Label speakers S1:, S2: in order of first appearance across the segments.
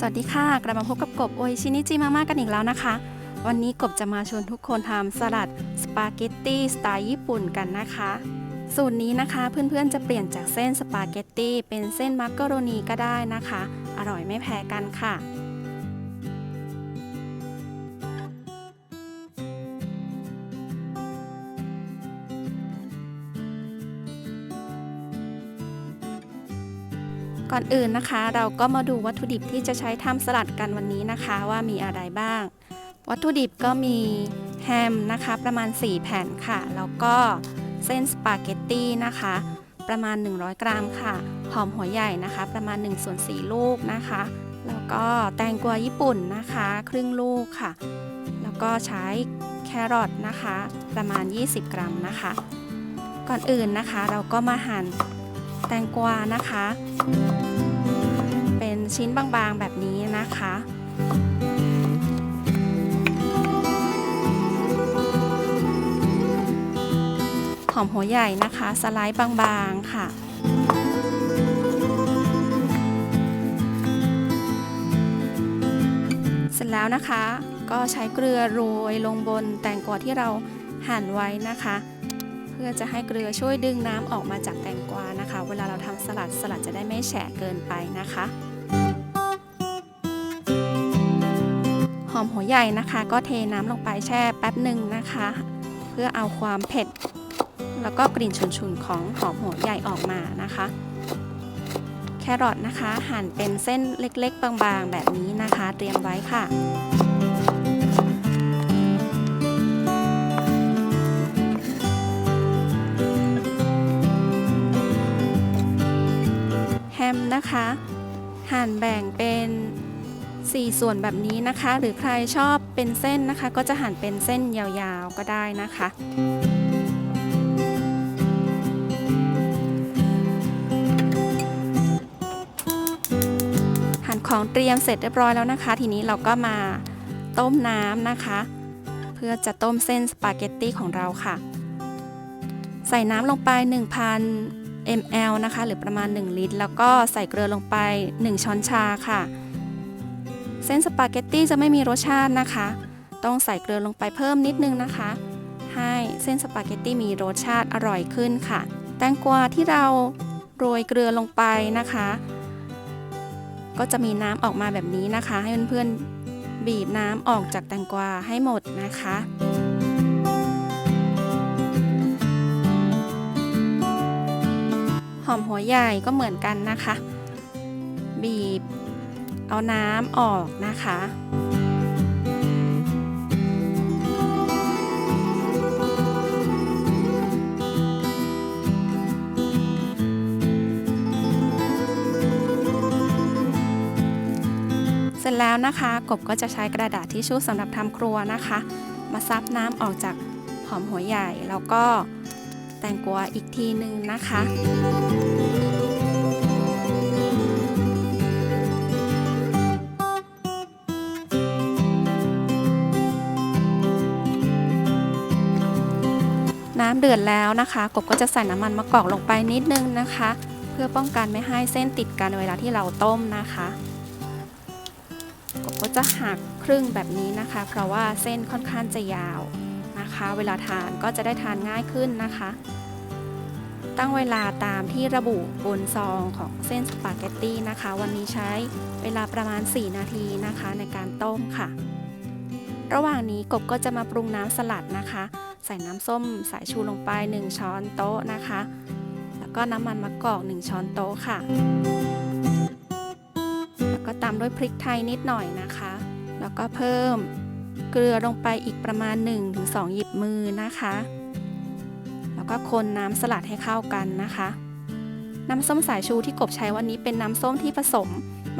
S1: สวัสดีค่ะ กลับมาพบกับกบโอชินิจิมาม่ากันอีกแล้วนะคะ วันนี้กบจะมาชวนทุกคนทำสลัดสปาเกตตี้สไตล์ญี่ปุ่นกันนะคะ สูตรนี้นะคะเพื่อนๆจะเปลี่ยนจากเส้นสปาเกตตี้เป็นเส้นมักกะโรนีก็ได้นะคะ อร่อยไม่แพ้กันค่ะ ก่อนอื่นนะคะ เราก็มาดูวัตถุดิบที่จะใช้ทำสลัดกันวันนี้นะคะ ว่ามีอะไรบ้าง วัตถุดิบก็มีแฮมนะคะ ประมาณ 4 แผ่นค่ะ แล้วก็เส้นสปาเกตตี้นะคะ ประมาณ 100 กรัมค่ะ หอมหัวใหญ่นะคะ ประมาณ1ส่วน4ลูกนะคะ แล้วก็แตงกวาญี่ปุ่นนะคะ ครึ่งลูกค่ะ แล้วก็ใช้แครอทนะคะ ประมาณ 20 กรัมนะคะ ก่อนอื่นนะคะ เราก็มาหั่น แตงกวานะคะ เป็นชิ้นบางๆแบบนี้นะคะหอมหัวใหญ่นะคะ สไลด์บางๆค่ะเสร็จแล้วนะคะก็ใช้เกลือโรยลงบนแตงกวาที่เราหั่นไว้นะคะ พื่อจะให้เกลือช่วยดึงน้ำออกมาจากแตงกวานะคะ เวลาเราทำสลัดสลัดจะได้ไม่แฉะเกินไปนะคะหอมหัวใหญ่นะคะ ก็เทน้ำลงไปแช่แป๊บหนึ่งนะคะ เพื่อเอาความเผ็ด แล้วก็กลิ่นฉุนๆของหอมหัวใหญ่ออกมานะคะ แครอทนะคะ หั่นเป็นเส้นเล็กๆบางๆแบบนี้นะคะ เตรียมไว้ค่ะ นะคะ หั่นแบ่งเป็น 4 ส่วนแบบนี้นะคะ หรือใครชอบเป็นเส้นนะคะ ก็จะหั่นเป็นเส้นยาวๆก็ได้นะคะหั่นของเตรียมเสร็จเรียบร้อยแล้วนะคะ ทีนี้เราก็มาต้มน้ำนะคะ เพื่อจะต้มเส้นสปาเกตตี้ของเราค่ะ ใส่น้ำลงไป ml นะคะ หรือประมาณ 1 ลิตร แล้วก็ใส่เกลือลงไป 1 ช้อนชาค่ะ เส้นสปาเกตตี้จะไม่มีรสชาตินะคะ ต้องใส่เกลือลงไปเพิ่มนิดนึงนะคะ ให้เส้นสปาเกตตี้มีรสชาติอร่อยขึ้นค่ะ แตงกวาที่เราโรยเกลือลงไปนะคะ ก็จะมีน้ำออกมาแบบนี้นะคะ ให้เพื่อนๆบีบน้ำออกจากแตงกวาให้หมดนะคะ อมหัวใหญ่ก็เหมือนกันนะคะ บีบเอาน้ำออกนะคะเสร็จแล้วนะคะกบก็จะใช้กระดาษทิชชู่สำหรับทำครัวนะคะ มาซับน้ำออกจากหอมหัวใหญ่แล้วก็ แตงกวาอีกทีหนึ่งนะคะน้ำเดือดแล้วนะคะกบก็จะใส่น้ำมันมะกอกลงไปนิดนึงนะคะ เพื่อป้องกันไม่ให้เส้นติดกันเวลาที่เราต้มนะคะกบก็จะหักครึ่งแบบนี้นะคะ เพราะว่าเส้นค่อนข้างจะยาว นะคะ เวลาทานก็จะได้ทานง่ายขึ้นนะคะ ตั้งเวลาตามที่ระบุบนซองของเส้นสปาเกตตี้นะคะ วันนี้ใช้เวลาประมาณ 4 นาทีนะคะในการต้มค่ะ ระหว่างนี้กบก็จะมาปรุงน้ำสลัดนะคะ ใส่น้ำส้มสายชูลงไป 1 ช้อนโต๊ะนะคะ แล้วก็น้ำมันมะกอก 1 ช้อนโต๊ะค่ะแล้วก็ตามด้วยพริกไทยนิดหน่อยนะคะ แล้วก็เพิ่ม เกลือลงไปอีกประมาณ 1-2 หยิบมือนะคะ แล้วก็คนน้ำสลัดให้เข้ากันนะคะ น้ำส้มสายชูที่กบใช้วันนี้เป็นน้ำส้มที่ผสม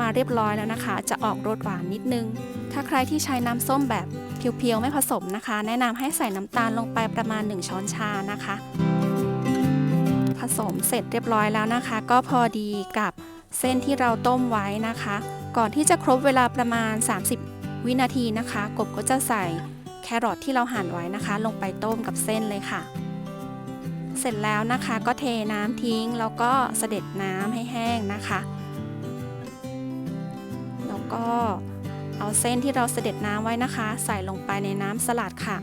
S1: มาเรียบร้อยแล้วนะคะ จะออกรสหวานนิดนึง ถ้าใครที่ใช้น้ำส้มแบบเพียวๆไม่ผสมนะคะ แนะนำให้ใส่น้ำตาลลงไปประมาณ 1 ช้อนชานะคะ ผสมเสร็จเรียบร้อยแล้วนะคะ ก็พอดีกับเส้นที่เราต้มไว้นะคะ ก่อนที่จะครบเวลาประมาณ 30 วินาทีนะคะ กบก็จะใส่แครอทที่เราหั่นไว้นะคะ ลงไปต้มกับเส้นเลยค่ะ เสร็จแล้วนะคะก็เทน้ำทิ้งแล้วก็เสด็จน้ำให้แห้งนะคะ แล้วก็เอาเส้นที่เราเสด็จน้ำไว้นะคะ ใส่ลงไปในน้ำสลัดค่ะ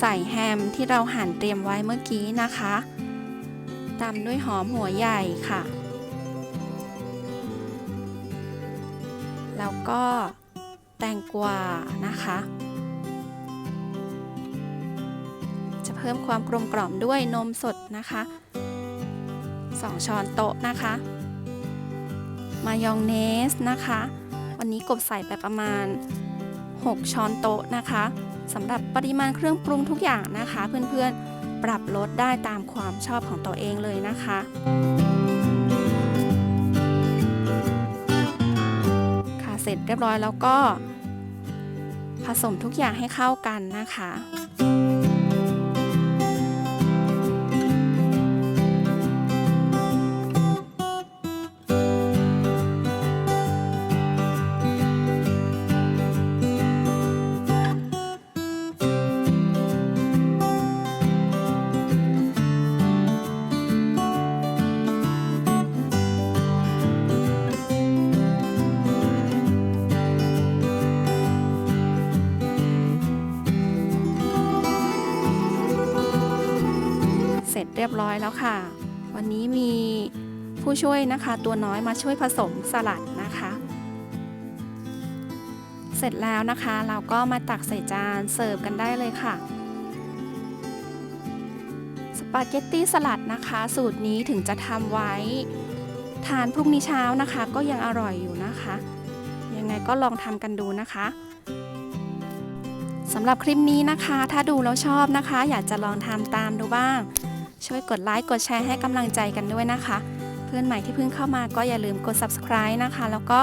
S1: ใส่แฮมที่เราหั่นเตรียมไว้เมื่อกี้นะคะตามด้วยหอมหัวใหญ่ค่ะ แล้วก็แตงกวานะคะ จะเพิ่มความกลมกล่อมด้วยนมสดนะคะ 2 ช้อนโต๊ะนะคะ มายองเนสนะคะ วันนี้กบใส่ไปประมาณ 6 ช้อนโต๊ะนะคะ สำหรับปริมาณเครื่องปรุงทุกอย่างนะคะ เพื่อนๆปรับลดได้ตามความชอบของตัวเองเลยนะคะค่ะเสร็จเรียบร้อยแล้วก็ ผสมทุกอย่างให้เข้ากันนะคะ ร็จเรียบร้อยแล้วค่ะ วันนี้มีผู้ช่วยนะคะตัวน้อยมาช่วยผสมสลัดนะคะ เสร็จแล้วนะคะเราก็มาตักใส่จานเสิร์ฟกันได้เลยค่ะสปาเกตตี้สลัดนะคะ สูตรนี้ถึงจะทำไว้ ทานพรุ่งนี้เช้านะคะ ก็ยังอร่อยอยู่นะคะ ยังไงก็ลองทำกันดูนะคะสำหรับคลิปนี้นะคะ ถ้าดูแล้วชอบนะคะ อยากจะลองทำตามดูบ้าง ช่วยกดไลค์กดแชร์ให้กำลังใจกันด้วยนะคะ เพื่อนใหม่ที่เพิ่งเข้ามาก็อย่าลืมกด subscribe นะคะ แล้วก็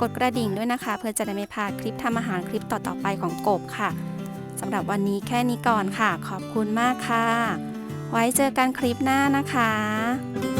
S1: กดกระดิ่งด้วยนะคะ เพื่อจะได้ไม่พลาดคลิปทำอาหารคลิปต่อๆไปของกบค่ะสำหรับวันนี้แค่นี้ก่อนค่ะ ขอบคุณมากค่ะ ไว้เจอกันคลิปหน้านะคะ